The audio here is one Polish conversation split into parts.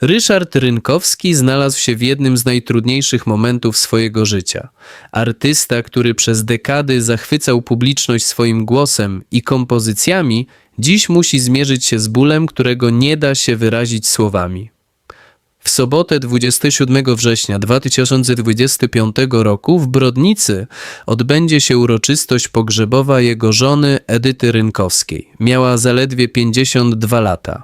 Ryszard Rynkowski znalazł się w jednym z najtrudniejszych momentów swojego życia. Artysta, który przez dekady zachwycał publiczność swoim głosem i kompozycjami, dziś musi zmierzyć się z bólem, którego nie da się wyrazić słowami. W sobotę 27 września 2025 roku w Brodnicy odbędzie się uroczystość pogrzebowa jego żony Edyty Rynkowskiej. Miała zaledwie 52 lata.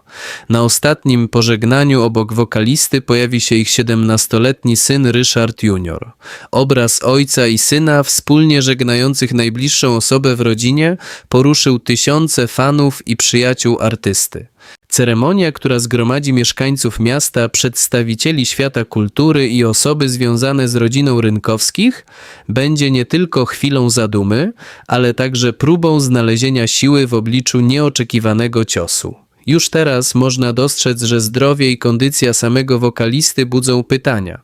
Na ostatnim pożegnaniu obok wokalisty pojawi się ich 17-letni syn Ryszard Junior. Obraz ojca i syna wspólnie żegnających najbliższą osobę w rodzinie poruszył tysiące fanów i przyjaciół artysty. Ceremonia, która zgromadzi mieszkańców miasta, przedstawicieli świata kultury i osoby związane z rodziną Rynkowskich, będzie nie tylko chwilą zadumy, ale także próbą znalezienia siły w obliczu nieoczekiwanego ciosu. Już teraz można dostrzec, że zdrowie i kondycja samego wokalisty budzą pytania.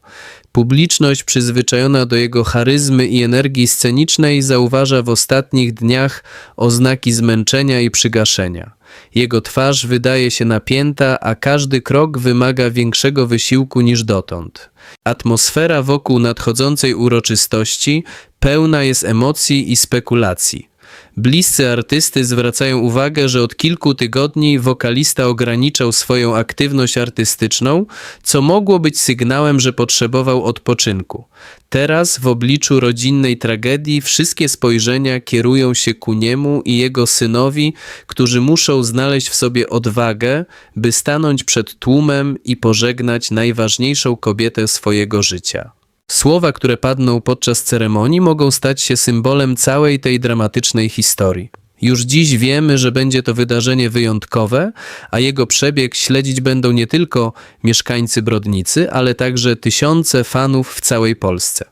Publiczność przyzwyczajona do jego charyzmy i energii scenicznej zauważa w ostatnich dniach oznaki zmęczenia i przygaszenia. Jego twarz wydaje się napięta, a każdy krok wymaga większego wysiłku niż dotąd. Atmosfera wokół nadchodzącej uroczystości pełna jest emocji i spekulacji. Bliscy artysty zwracają uwagę, że od kilku tygodni wokalista ograniczał swoją aktywność artystyczną, co mogło być sygnałem, że potrzebował odpoczynku. Teraz, w obliczu rodzinnej tragedii, wszystkie spojrzenia kierują się ku niemu i jego synowi, którzy muszą znaleźć w sobie odwagę, by stanąć przed tłumem i pożegnać najważniejszą kobietę swojego życia. Słowa, które padną podczas ceremonii, mogą stać się symbolem całej tej dramatycznej historii. Już dziś wiemy, że będzie to wydarzenie wyjątkowe, a jego przebieg śledzić będą nie tylko mieszkańcy Brodnicy, ale także tysiące fanów w całej Polsce.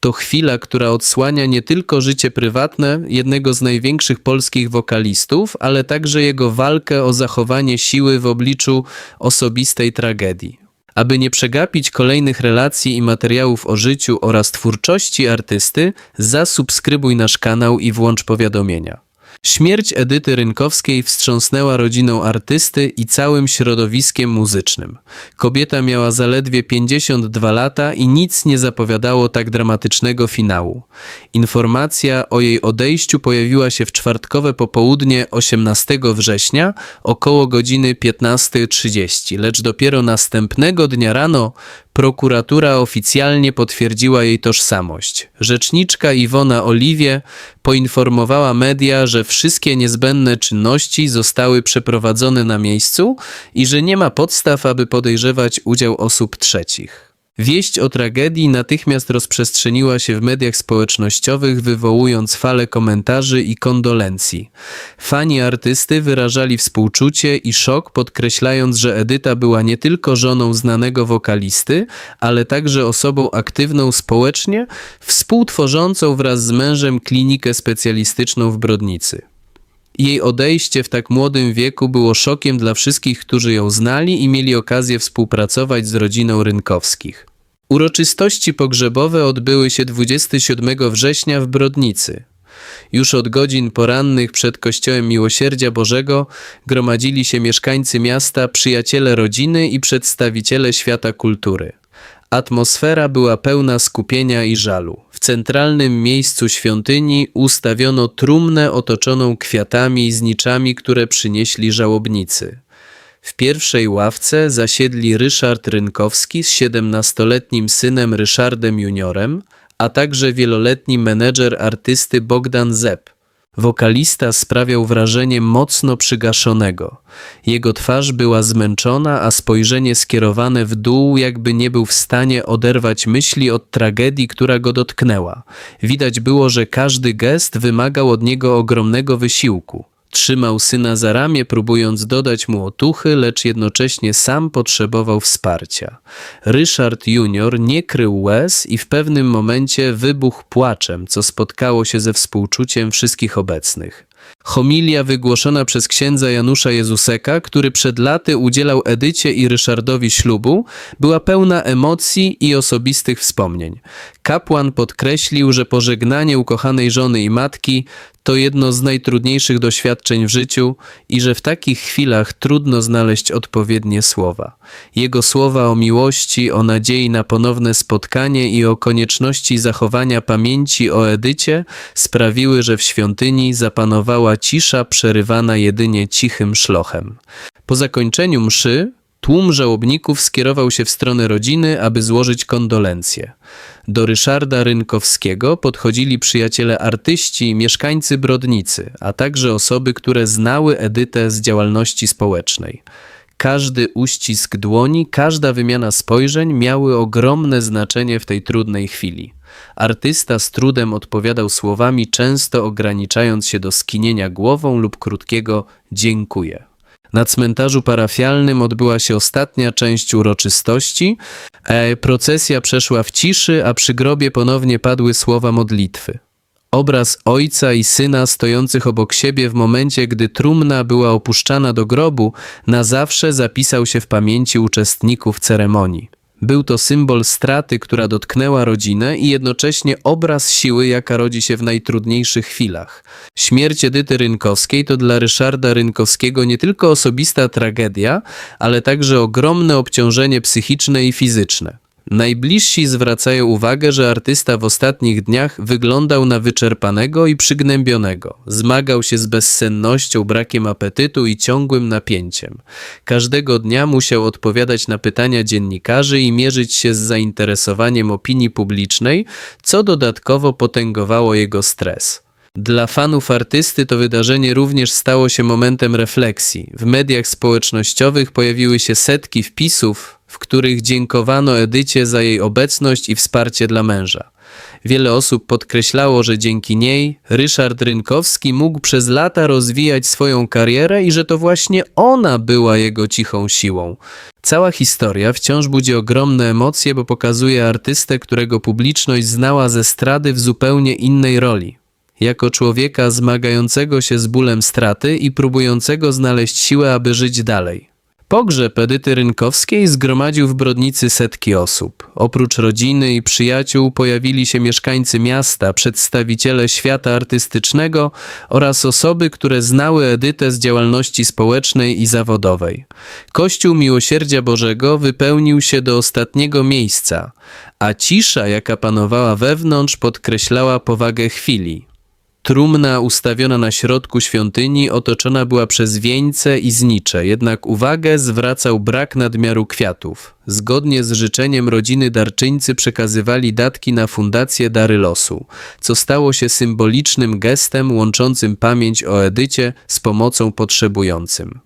To chwila, która odsłania nie tylko życie prywatne jednego z największych polskich wokalistów, ale także jego walkę o zachowanie siły w obliczu osobistej tragedii. Aby nie przegapić kolejnych relacji i materiałów o życiu oraz twórczości artysty, zasubskrybuj nasz kanał i włącz powiadomienia. Śmierć Edyty Rynkowskiej wstrząsnęła rodziną artysty i całym środowiskiem muzycznym. Kobieta miała zaledwie 52 lata i nic nie zapowiadało tak dramatycznego finału. Informacja o jej odejściu pojawiła się w czwartkowe popołudnie 18 września około godziny 15.30, lecz dopiero następnego dnia rano prokuratura oficjalnie potwierdziła jej tożsamość. Rzeczniczka Iwona Oliwie poinformowała media, że wszystkie niezbędne czynności zostały przeprowadzone na miejscu i że nie ma podstaw, aby podejrzewać udział osób trzecich. Wieść o tragedii natychmiast rozprzestrzeniła się w mediach społecznościowych, wywołując falę komentarzy i kondolencji. Fani artysty wyrażali współczucie i szok, podkreślając, że Edyta była nie tylko żoną znanego wokalisty, ale także osobą aktywną społecznie, współtworzącą wraz z mężem klinikę specjalistyczną w Brodnicy. Jej odejście w tak młodym wieku było szokiem dla wszystkich, którzy ją znali i mieli okazję współpracować z rodziną Rynkowskich. Uroczystości pogrzebowe odbyły się 27 września w Brodnicy. Już od godzin porannych przed Kościołem Miłosierdzia Bożego gromadzili się mieszkańcy miasta, przyjaciele rodziny i przedstawiciele świata kultury. Atmosfera była pełna skupienia i żalu. W centralnym miejscu świątyni ustawiono trumnę otoczoną kwiatami i zniczami, które przynieśli żałobnicy. W pierwszej ławce zasiedli Ryszard Rynkowski z 17-letnim synem Ryszardem Juniorem, a także wieloletni menedżer artysty Bogdan Zepp. Wokalista sprawiał wrażenie mocno przygaszonego. Jego twarz była zmęczona, a spojrzenie skierowane w dół, jakby nie był w stanie oderwać myśli od tragedii, która go dotknęła. Widać było, że każdy gest wymagał od niego ogromnego wysiłku. Trzymał syna za ramię, próbując dodać mu otuchy, lecz jednocześnie sam potrzebował wsparcia. Ryszard Junior nie krył łez i w pewnym momencie wybuchł płaczem, co spotkało się ze współczuciem wszystkich obecnych. Homilia wygłoszona przez księdza Janusza Jezuseka, który przed laty udzielał Edycie i Ryszardowi ślubu, była pełna emocji i osobistych wspomnień. Kapłan podkreślił, że pożegnanie ukochanej żony i matki to jedno z najtrudniejszych doświadczeń w życiu i że w takich chwilach trudno znaleźć odpowiednie słowa. Jego słowa o miłości, o nadziei na ponowne spotkanie i o konieczności zachowania pamięci o Edycie sprawiły, że w świątyni zapanowała cisza przerywana jedynie cichym szlochem. Po zakończeniu mszy Tłum żałobników skierował się w stronę rodziny, aby złożyć kondolencje. Do Ryszarda Rynkowskiego podchodzili przyjaciele artyści i mieszkańcy Brodnicy, a także osoby, które znały Edytę z działalności społecznej. Każdy uścisk dłoni, każda wymiana spojrzeń miały ogromne znaczenie w tej trudnej chwili. Artysta z trudem odpowiadał słowami, często ograniczając się do skinienia głową lub krótkiego dziękuję. Na cmentarzu parafialnym odbyła się ostatnia część uroczystości. E, procesja przeszła w ciszy, a przy grobie ponownie padły słowa modlitwy. Obraz ojca i syna stojących obok siebie w momencie, gdy trumna była opuszczana do grobu, na zawsze zapisał się w pamięci uczestników ceremonii. Był to symbol straty, która dotknęła rodzinę i jednocześnie obraz siły, jaka rodzi się w najtrudniejszych chwilach. Śmierć Edyty Rynkowskiej to dla Ryszarda Rynkowskiego nie tylko osobista tragedia, ale także ogromne obciążenie psychiczne i fizyczne. Najbliżsi zwracają uwagę, że artysta w ostatnich dniach wyglądał na wyczerpanego i przygnębionego. Zmagał się z bezsennością, brakiem apetytu i ciągłym napięciem. Każdego dnia musiał odpowiadać na pytania dziennikarzy i mierzyć się z zainteresowaniem opinii publicznej, co dodatkowo potęgowało jego stres. Dla fanów artysty to wydarzenie również stało się momentem refleksji. W mediach społecznościowych pojawiły się setki wpisów, w których dziękowano Edycie za jej obecność i wsparcie dla męża. Wiele osób podkreślało, że dzięki niej Ryszard Rynkowski mógł przez lata rozwijać swoją karierę i że to właśnie ona była jego cichą siłą. Cała historia wciąż budzi ogromne emocje, bo pokazuje artystę, którego publiczność znała ze strady w zupełnie innej roli jako człowieka zmagającego się z bólem straty i próbującego znaleźć siłę, aby żyć dalej. Pogrzeb Edyty Rynkowskiej zgromadził w Brodnicy setki osób. Oprócz rodziny i przyjaciół pojawili się mieszkańcy miasta, przedstawiciele świata artystycznego oraz osoby, które znały Edytę z działalności społecznej i zawodowej. Kościół Miłosierdzia Bożego wypełnił się do ostatniego miejsca, a cisza, jaka panowała wewnątrz, podkreślała powagę chwili. Trumna ustawiona na środku świątyni otoczona była przez wieńce i znicze, jednak uwagę zwracał brak nadmiaru kwiatów. Zgodnie z życzeniem rodziny darczyńcy przekazywali datki na fundację Dary Losu, co stało się symbolicznym gestem łączącym pamięć o Edycie z pomocą potrzebującym.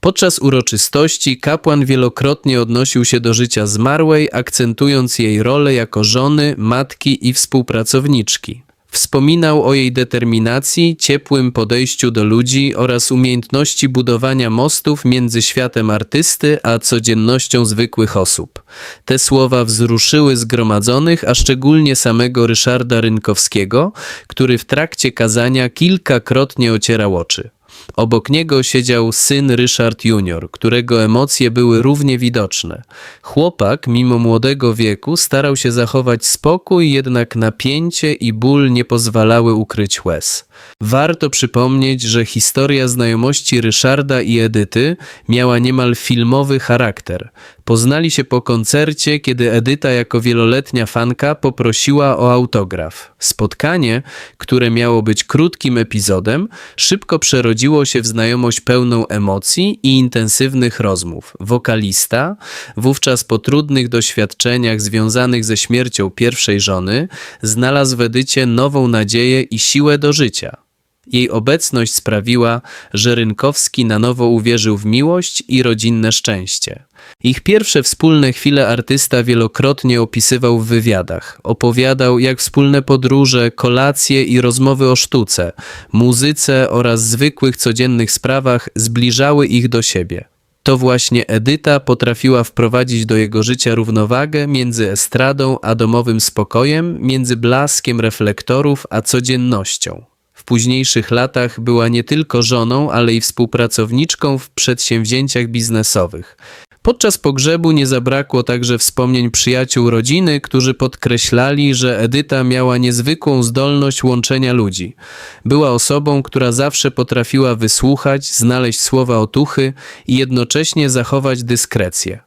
Podczas uroczystości kapłan wielokrotnie odnosił się do życia zmarłej, akcentując jej rolę jako żony, matki i współpracowniczki. Wspominał o jej determinacji, ciepłym podejściu do ludzi oraz umiejętności budowania mostów między światem artysty a codziennością zwykłych osób. Te słowa wzruszyły zgromadzonych, a szczególnie samego Ryszarda Rynkowskiego, który w trakcie kazania kilkakrotnie ocierał oczy. Obok niego siedział syn Ryszard Junior, którego emocje były równie widoczne. Chłopak, mimo młodego wieku, starał się zachować spokój, jednak napięcie i ból nie pozwalały ukryć łez. Warto przypomnieć, że historia znajomości Ryszarda i Edyty miała niemal filmowy charakter. Poznali się po koncercie, kiedy Edyta jako wieloletnia fanka poprosiła o autograf. Spotkanie, które miało być krótkim epizodem, szybko przerodziło się w znajomość pełną emocji i intensywnych rozmów. Wokalista, wówczas po trudnych doświadczeniach związanych ze śmiercią pierwszej żony, znalazł w Edycie nową nadzieję i siłę do życia. Jej obecność sprawiła, że Rynkowski na nowo uwierzył w miłość i rodzinne szczęście. Ich pierwsze wspólne chwile artysta wielokrotnie opisywał w wywiadach. Opowiadał, jak wspólne podróże, kolacje i rozmowy o sztuce, muzyce oraz zwykłych codziennych sprawach zbliżały ich do siebie. To właśnie Edyta potrafiła wprowadzić do jego życia równowagę między estradą a domowym spokojem, między blaskiem reflektorów a codziennością. W późniejszych latach była nie tylko żoną, ale i współpracowniczką w przedsięwzięciach biznesowych. Podczas pogrzebu nie zabrakło także wspomnień przyjaciół rodziny, którzy podkreślali, że Edyta miała niezwykłą zdolność łączenia ludzi. Była osobą, która zawsze potrafiła wysłuchać, znaleźć słowa otuchy i jednocześnie zachować dyskrecję.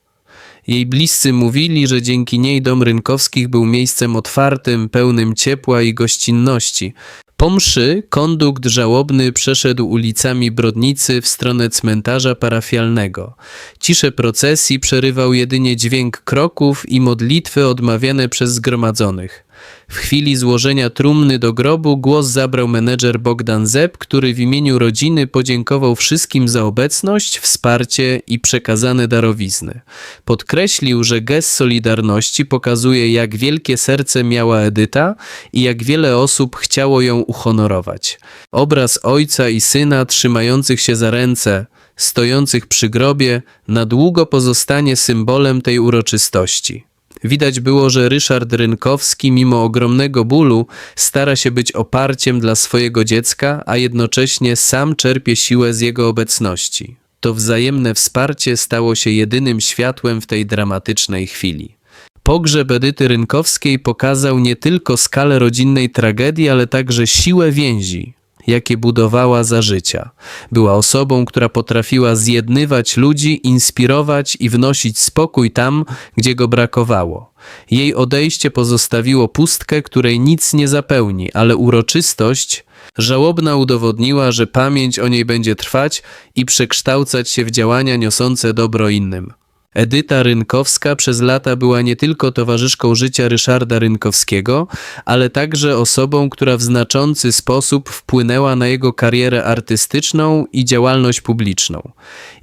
Jej bliscy mówili, że dzięki niej dom Rynkowskich był miejscem otwartym, pełnym ciepła i gościnności. Po mszy kondukt żałobny przeszedł ulicami Brodnicy w stronę cmentarza parafialnego. Ciszę procesji przerywał jedynie dźwięk kroków i modlitwy odmawiane przez zgromadzonych. W chwili złożenia trumny do grobu głos zabrał menedżer Bogdan Zep, który w imieniu rodziny podziękował wszystkim za obecność, wsparcie i przekazane darowizny. Podkreślił, że gest solidarności pokazuje, jak wielkie serce miała Edyta i jak wiele osób chciało ją uhonorować. Obraz ojca i syna trzymających się za ręce, stojących przy grobie, na długo pozostanie symbolem tej uroczystości. Widać było, że Ryszard Rynkowski, mimo ogromnego bólu, stara się być oparciem dla swojego dziecka, a jednocześnie sam czerpie siłę z jego obecności. To wzajemne wsparcie stało się jedynym światłem w tej dramatycznej chwili. Pogrzeb Edyty Rynkowskiej pokazał nie tylko skalę rodzinnej tragedii, ale także siłę więzi, jakie budowała za życia. Była osobą, która potrafiła zjednywać ludzi, inspirować i wnosić spokój tam, gdzie go brakowało. Jej odejście pozostawiło pustkę, której nic nie zapełni, ale uroczystość żałobna udowodniła, że pamięć o niej będzie trwać i przekształcać się w działania niosące dobro innym. Edyta Rynkowska przez lata była nie tylko towarzyszką życia Ryszarda Rynkowskiego, ale także osobą, która w znaczący sposób wpłynęła na jego karierę artystyczną i działalność publiczną.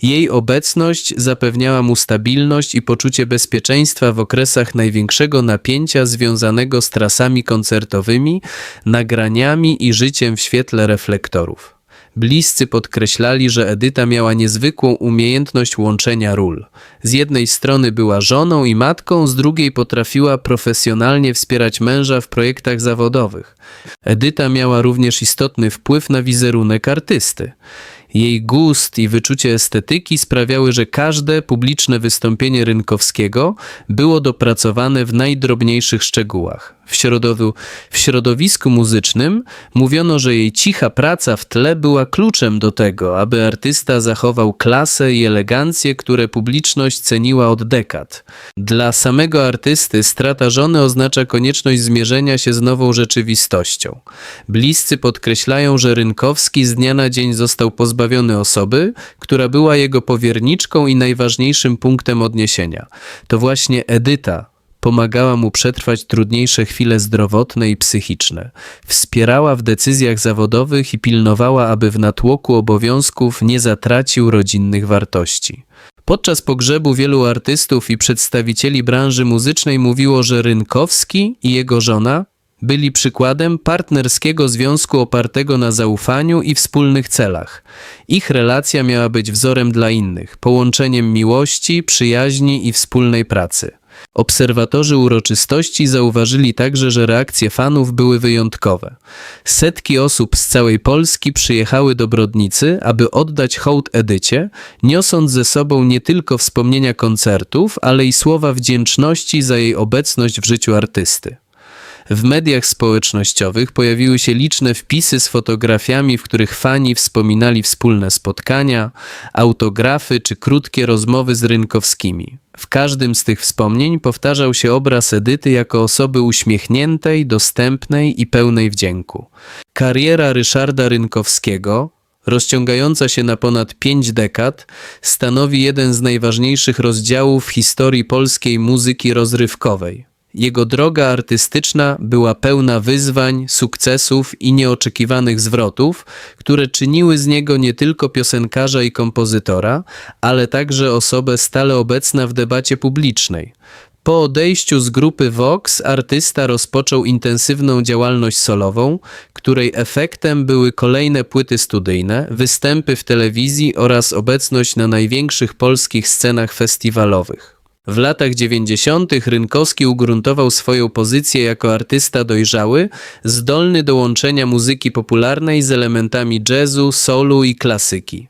Jej obecność zapewniała mu stabilność i poczucie bezpieczeństwa w okresach największego napięcia związanego z trasami koncertowymi, nagraniami i życiem w świetle reflektorów. Bliscy podkreślali, że Edyta miała niezwykłą umiejętność łączenia ról. Z jednej strony była żoną i matką, z drugiej potrafiła profesjonalnie wspierać męża w projektach zawodowych. Edyta miała również istotny wpływ na wizerunek artysty. Jej gust i wyczucie estetyki sprawiały, że każde publiczne wystąpienie Rynkowskiego było dopracowane w najdrobniejszych szczegółach. W, środowu, w środowisku muzycznym mówiono, że jej cicha praca w tle była kluczem do tego, aby artysta zachował klasę i elegancję, które publiczność ceniła od dekad. Dla samego artysty strata żony oznacza konieczność zmierzenia się z nową rzeczywistością. Bliscy podkreślają, że Rynkowski z dnia na dzień został pozbawiony osoby, która była jego powierniczką i najważniejszym punktem odniesienia. To właśnie Edyta pomagała mu przetrwać trudniejsze chwile zdrowotne i psychiczne. Wspierała w decyzjach zawodowych i pilnowała, aby w natłoku obowiązków nie zatracił rodzinnych wartości. Podczas pogrzebu wielu artystów i przedstawicieli branży muzycznej mówiło, że Rynkowski i jego żona byli przykładem partnerskiego związku opartego na zaufaniu i wspólnych celach. Ich relacja miała być wzorem dla innych, połączeniem miłości, przyjaźni i wspólnej pracy. Obserwatorzy uroczystości zauważyli także, że reakcje fanów były wyjątkowe. Setki osób z całej Polski przyjechały do Brodnicy, aby oddać hołd Edycie, niosąc ze sobą nie tylko wspomnienia koncertów, ale i słowa wdzięczności za jej obecność w życiu artysty. W mediach społecznościowych pojawiły się liczne wpisy z fotografiami, w których fani wspominali wspólne spotkania, autografy czy krótkie rozmowy z Rynkowskimi. W każdym z tych wspomnień powtarzał się obraz Edyty jako osoby uśmiechniętej, dostępnej i pełnej wdzięku. Kariera Ryszarda Rynkowskiego, rozciągająca się na ponad pięć dekad, stanowi jeden z najważniejszych rozdziałów w historii polskiej muzyki rozrywkowej. Jego droga artystyczna była pełna wyzwań, sukcesów i nieoczekiwanych zwrotów, które czyniły z niego nie tylko piosenkarza i kompozytora, ale także osobę stale obecna w debacie publicznej. Po odejściu z grupy Vox artysta rozpoczął intensywną działalność solową, której efektem były kolejne płyty studyjne, występy w telewizji oraz obecność na największych polskich scenach festiwalowych. W latach 90. Rynkowski ugruntował swoją pozycję jako artysta dojrzały, zdolny do łączenia muzyki popularnej z elementami jazzu, soulu i klasyki.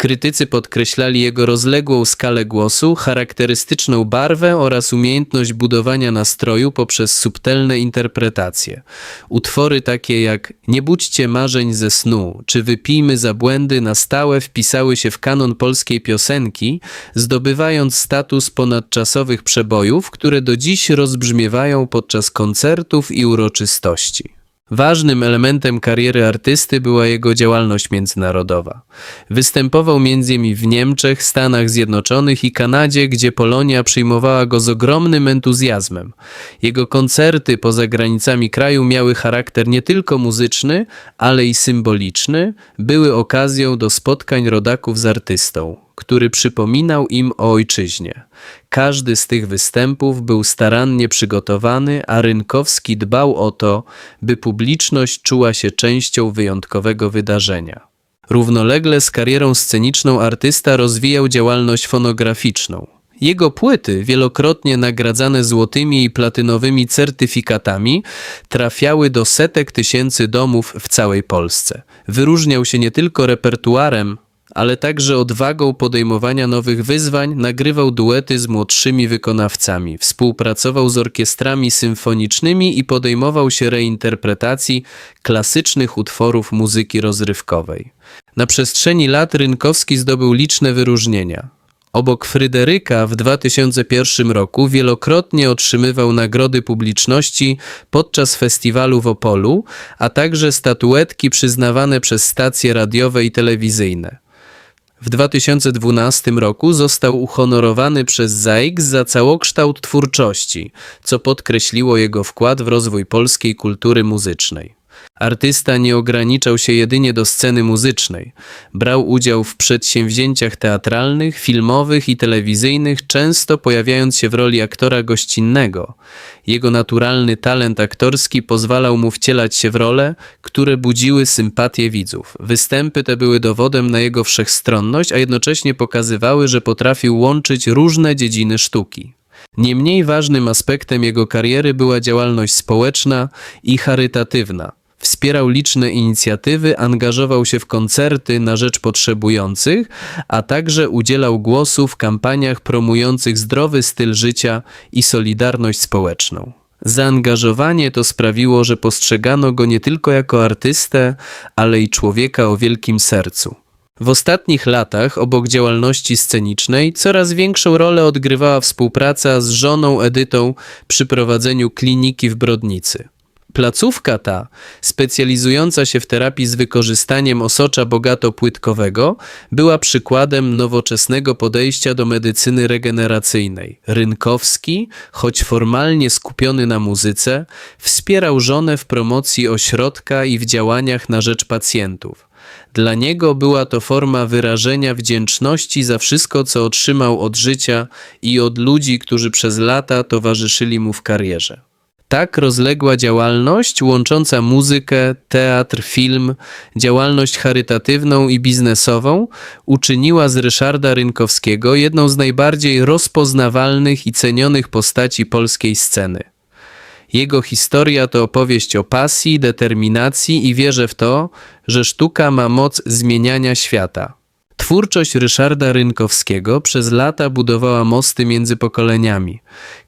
Krytycy podkreślali jego rozległą skalę głosu, charakterystyczną barwę oraz umiejętność budowania nastroju poprzez subtelne interpretacje. Utwory takie jak Nie budźcie marzeń ze snu czy Wypijmy za błędy na stałe wpisały się w kanon polskiej piosenki, zdobywając status ponadczasowych przebojów, które do dziś rozbrzmiewają podczas koncertów i uroczystości. Ważnym elementem kariery artysty była jego działalność międzynarodowa. Występował m.in. w Niemczech, Stanach Zjednoczonych i Kanadzie, gdzie Polonia przyjmowała go z ogromnym entuzjazmem. Jego koncerty poza granicami kraju miały charakter nie tylko muzyczny, ale i symboliczny, były okazją do spotkań rodaków z artystą który przypominał im o ojczyźnie. Każdy z tych występów był starannie przygotowany, a Rynkowski dbał o to, by publiczność czuła się częścią wyjątkowego wydarzenia. Równolegle z karierą sceniczną artysta rozwijał działalność fonograficzną. Jego płyty, wielokrotnie nagradzane złotymi i platynowymi certyfikatami, trafiały do setek tysięcy domów w całej Polsce. Wyróżniał się nie tylko repertuarem, ale także odwagą podejmowania nowych wyzwań nagrywał duety z młodszymi wykonawcami, współpracował z orkiestrami symfonicznymi i podejmował się reinterpretacji klasycznych utworów muzyki rozrywkowej. Na przestrzeni lat Rynkowski zdobył liczne wyróżnienia. Obok Fryderyka w 2001 roku wielokrotnie otrzymywał nagrody publiczności podczas festiwalu w Opolu, a także statuetki przyznawane przez stacje radiowe i telewizyjne. W 2012 roku został uhonorowany przez ZAIKS za całokształt twórczości, co podkreśliło jego wkład w rozwój polskiej kultury muzycznej. Artysta nie ograniczał się jedynie do sceny muzycznej. Brał udział w przedsięwzięciach teatralnych, filmowych i telewizyjnych, często pojawiając się w roli aktora gościnnego. Jego naturalny talent aktorski pozwalał mu wcielać się w role, które budziły sympatię widzów. Występy te były dowodem na jego wszechstronność, a jednocześnie pokazywały, że potrafił łączyć różne dziedziny sztuki. Nie mniej ważnym aspektem jego kariery była działalność społeczna i charytatywna. Wspierał liczne inicjatywy, angażował się w koncerty na rzecz potrzebujących, a także udzielał głosu w kampaniach promujących zdrowy styl życia i solidarność społeczną. Zaangażowanie to sprawiło, że postrzegano go nie tylko jako artystę, ale i człowieka o wielkim sercu. W ostatnich latach, obok działalności scenicznej, coraz większą rolę odgrywała współpraca z żoną Edytą przy prowadzeniu kliniki w Brodnicy. Placówka ta, specjalizująca się w terapii z wykorzystaniem osocza bogato-płytkowego, była przykładem nowoczesnego podejścia do medycyny regeneracyjnej. Rynkowski, choć formalnie skupiony na muzyce, wspierał żonę w promocji ośrodka i w działaniach na rzecz pacjentów. Dla niego była to forma wyrażenia wdzięczności za wszystko, co otrzymał od życia i od ludzi, którzy przez lata towarzyszyli mu w karierze. Tak rozległa działalność, łącząca muzykę, teatr, film, działalność charytatywną i biznesową, uczyniła z Ryszarda Rynkowskiego jedną z najbardziej rozpoznawalnych i cenionych postaci polskiej sceny. Jego historia to opowieść o pasji, determinacji i wierze w to, że sztuka ma moc zmieniania świata. Twórczość Ryszarda Rynkowskiego przez lata budowała mosty między pokoleniami.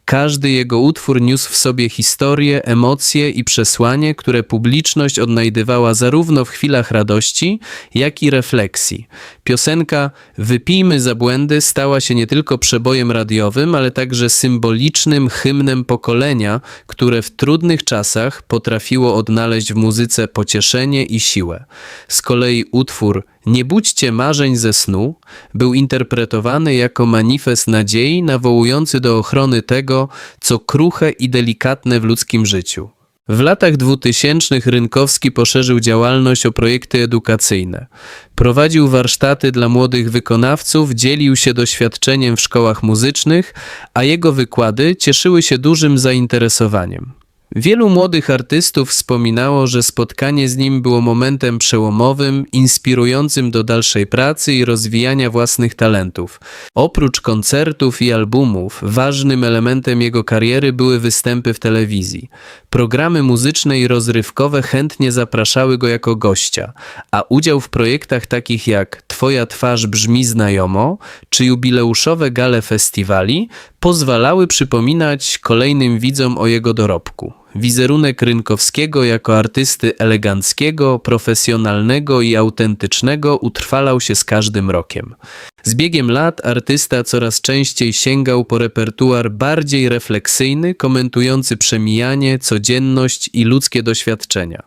Każdy jego utwór niósł w sobie historię, emocje i przesłanie, które publiczność odnajdywała zarówno w chwilach radości, jak i refleksji. Piosenka Wypijmy za błędy stała się nie tylko przebojem radiowym, ale także symbolicznym hymnem pokolenia, które w trudnych czasach potrafiło odnaleźć w muzyce pocieszenie i siłę. Z kolei utwór Nie budźcie marzeń ze snu był interpretowany jako manifest nadziei nawołujący do ochrony tego, co kruche i delikatne w ludzkim życiu. W latach dwutysięcznych Rynkowski poszerzył działalność o projekty edukacyjne. Prowadził warsztaty dla młodych wykonawców, dzielił się doświadczeniem w szkołach muzycznych, a jego wykłady cieszyły się dużym zainteresowaniem. Wielu młodych artystów wspominało, że spotkanie z nim było momentem przełomowym, inspirującym do dalszej pracy i rozwijania własnych talentów. Oprócz koncertów i albumów, ważnym elementem jego kariery były występy w telewizji. Programy muzyczne i rozrywkowe chętnie zapraszały go jako gościa, a udział w projektach takich jak Twoja twarz brzmi znajomo czy jubileuszowe gale festiwali pozwalały przypominać kolejnym widzom o jego dorobku. Wizerunek Rynkowskiego jako artysty eleganckiego, profesjonalnego i autentycznego utrwalał się z każdym rokiem. Z biegiem lat artysta coraz częściej sięgał po repertuar bardziej refleksyjny, komentujący przemijanie, codzienność i ludzkie doświadczenia.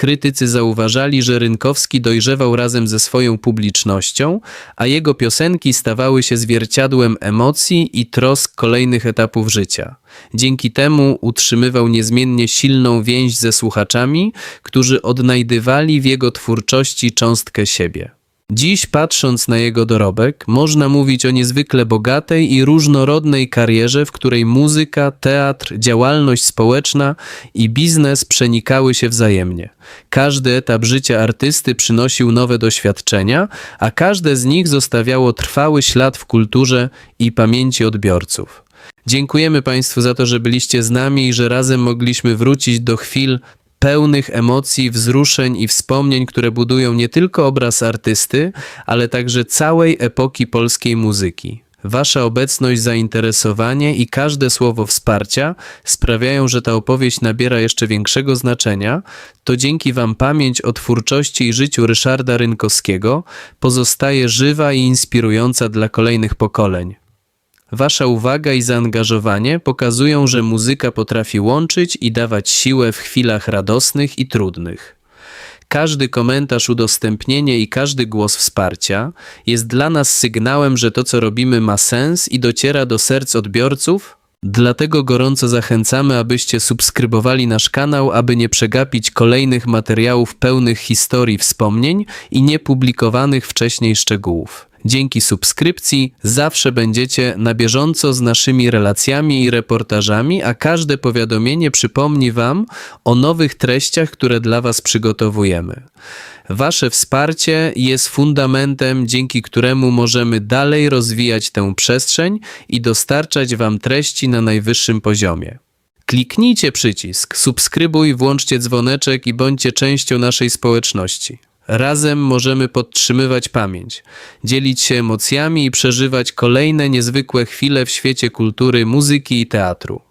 Krytycy zauważali, że Rynkowski dojrzewał razem ze swoją publicznością, a jego piosenki stawały się zwierciadłem emocji i trosk kolejnych etapów życia. Dzięki temu utrzymywał niezmiennie silną więź ze słuchaczami, którzy odnajdywali w jego twórczości cząstkę siebie. Dziś, patrząc na jego dorobek, można mówić o niezwykle bogatej i różnorodnej karierze, w której muzyka, teatr, działalność społeczna i biznes przenikały się wzajemnie. Każdy etap życia artysty przynosił nowe doświadczenia, a każde z nich zostawiało trwały ślad w kulturze i pamięci odbiorców. Dziękujemy Państwu za to, że byliście z nami i że razem mogliśmy wrócić do chwil pełnych emocji, wzruszeń i wspomnień, które budują nie tylko obraz artysty, ale także całej epoki polskiej muzyki. Wasza obecność, zainteresowanie i każde słowo wsparcia sprawiają, że ta opowieść nabiera jeszcze większego znaczenia. To dzięki Wam pamięć o twórczości i życiu Ryszarda Rynkowskiego pozostaje żywa i inspirująca dla kolejnych pokoleń. Wasza uwaga i zaangażowanie pokazują, że muzyka potrafi łączyć i dawać siłę w chwilach radosnych i trudnych. Każdy komentarz, udostępnienie i każdy głos wsparcia jest dla nas sygnałem, że to, co robimy, ma sens i dociera do serc odbiorców. Dlatego gorąco zachęcamy, abyście subskrybowali nasz kanał, aby nie przegapić kolejnych materiałów pełnych historii wspomnień i niepublikowanych wcześniej szczegółów. Dzięki subskrypcji zawsze będziecie na bieżąco z naszymi relacjami i reportażami, a każde powiadomienie przypomni Wam o nowych treściach, które dla Was przygotowujemy. Wasze wsparcie jest fundamentem, dzięki któremu możemy dalej rozwijać tę przestrzeń i dostarczać Wam treści na najwyższym poziomie. Kliknijcie przycisk, subskrybuj, włączcie dzwoneczek i bądźcie częścią naszej społeczności. Razem możemy podtrzymywać pamięć, dzielić się emocjami i przeżywać kolejne niezwykłe chwile w świecie kultury, muzyki i teatru.